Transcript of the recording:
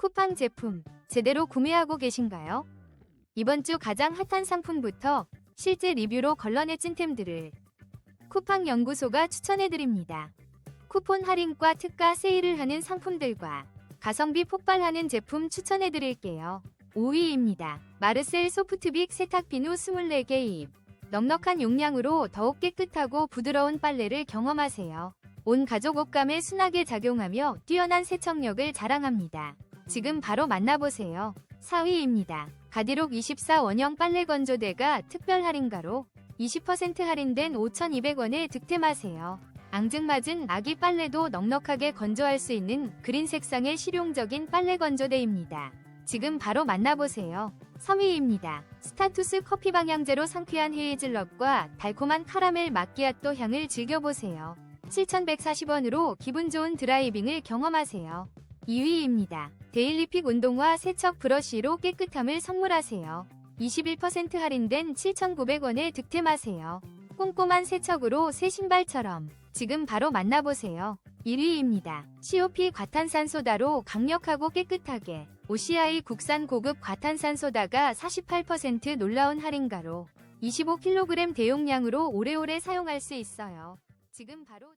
쿠팡 제품 제대로 구매하고 계신가요? 이번 주 가장 핫한 상품부터 실제 리뷰로 걸러내 찐템들을 쿠팡 연구소가 추천해드립니다. 쿠폰 할인과 특가 세일을 하는 상품들과 가성비 폭발하는 제품 추천해드릴게요. 5위입니다. 마르셀 소프트빅 세탁 비누 24개 입. 넉넉한 용량으로 더욱 깨끗하고 부드러운 빨래를 경험하세요. 온 가족 옷감에 순하게 작용하며 뛰어난 세척력을 자랑합니다. 지금 바로 만나보세요. 4위입니다. 가디록 24 원형 빨래 건조대가 특별 할인가로 20% 할인된 5,200원에 득템하세요. 앙증맞은 아기 빨래도 넉넉하게 건조할 수 있는 그린 색상의 실용적인 빨래 건조대입니다. 지금 바로 만나보세요. 3위입니다. 스타투스 커피 방향제로 상쾌한 헤이즐넛과 달콤한 카라멜 마끼아또 향을 즐겨보세요. 7,140원으로 기분 좋은 드라이빙을 경험하세요. 2위입니다. 데일리픽 운동화 세척 브러쉬로 깨끗함을 선물하세요. 21% 할인된 7,900원에 득템하세요. 꼼꼼한 세척으로 새 신발처럼 지금 바로 만나보세요. 1위입니다. COP 과탄산소다로 강력하고 깨끗하게 OCI 국산 고급 과탄산소다가 48% 놀라운 할인가로 25kg 대용량으로 오래오래 사용할 수 있어요. 지금 바로